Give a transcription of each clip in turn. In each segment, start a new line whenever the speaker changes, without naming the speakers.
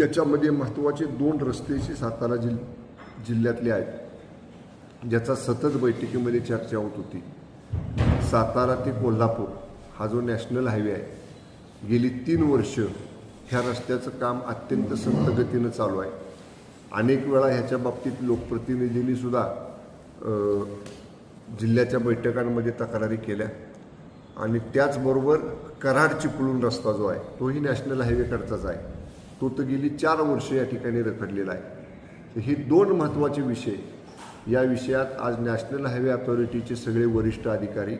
याच्यामध्ये महत्त्वाचे दोन रस्तेची सातारा जिल जिल्ह्यातले आहेत ज्याचा सतत बैठकीमध्ये चर्चा होत होती. सातारा ते कोल्हापूर हा जो नॅशनल हायवे आहे गेली तीन वर्ष ह्या रस्त्याचं काम अत्यंत संत गतीनं चालू आहे. अनेक वेळा ह्याच्या बाबतीत लोकप्रतिनिधींनीसुद्धा जिल्ह्याच्या बैठकांमध्ये तक्रारी केल्या. आणि त्याचबरोबर कराड चिपळूण रस्ता जो आहे तोही नॅशनल हायवेकडचाच आहे. तो तर गेली चार वर्ष या ठिकाणी रखडलेला आहे. तर हे दोन महत्त्वाचे विषय. या विषयात आज नॅशनल हायवे अथॉरिटीचे सगळे वरिष्ठ अधिकारी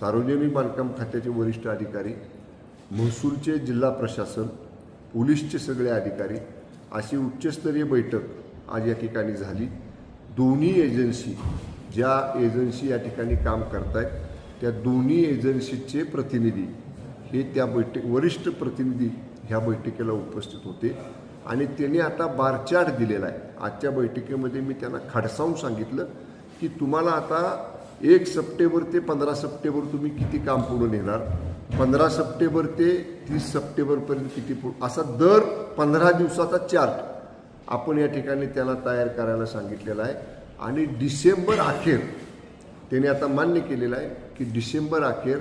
सार्वजनिक बांधकाम खात्याचे वरिष्ठ अधिकारी महसूलचे जिल्हा प्रशासन पोलीसचे सगळे अधिकारी अशी उच्चस्तरीय बैठक आज या ठिकाणी झाली. दोन्ही एजन्सी ज्या एजन्सी या ठिकाणी काम करत आहेत त्या दोन्ही एजन्सीचे प्रतिनिधी हे त्या बैठक वरिष्ठ प्रतिनिधी ह्या बैठकीला उपस्थित होते. आणि त्यांनी आता बारचार्ट दिलेला आहे. आजच्या बैठकीमध्ये मी त्यांना खडसावून सांगितलं की तुम्हाला आता एक सप्टेंबर ते पंधरा सप्टेंबर तुम्ही किती काम पूर्ण नेणार? पंधरा सप्टेंबर ते तीस सप्टेंबरपर्यंत किती पूर्ण? असा दर पंधरा दिवसाचा चार्ट आपण या ठिकाणी त्याला तयार करायला सांगितलेला आहे. आणि डिसेंबर अखेर त्याने आता मान्य केलेलं आहे की डिसेंबर अखेर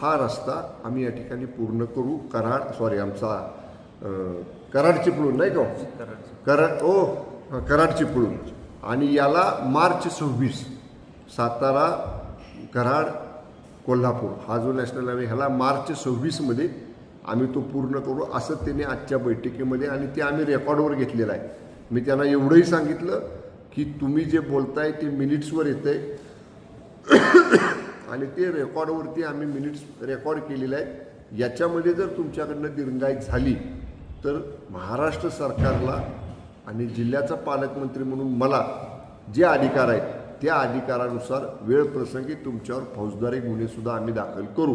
हा रस्ता आम्ही या ठिकाणी पूर्ण करू. कराड सॉरी आमचा कराड चिपळूण नाही का? कराड ओ कराड चिपळूण आणि याला मार्च सव्वीस सातारा कराड कोल्हापूर हा जो नॅशनल हायवे ह्याला मार्च सव्वीसमध्ये आम्ही तो पूर्ण करू. असं त्याने आजच्या बैठकीमध्ये आणि ते आम्ही रेकॉर्डवर घेतलेलं आहे. मी त्यांना एवढंही सांगितलं की तुम्ही जे बोलताय ते मिनिट्सवर येतंय. आणि ते रेकॉर्डवरती आम्ही मिनिट्स रेकॉर्ड केलेले आहेत याच्यामध्ये जर तुमच्याकडनं दिरंगाई झाली तर महाराष्ट्र सरकारला आणि जिल्ह्याचा पालकमंत्री म्हणून मला जे अधिकार आहेत त्या अधिकारानुसार वेळ प्रसंगी तुमच्यावर फौजदारी गुन्हेसुद्धा आम्ही दाखल करू.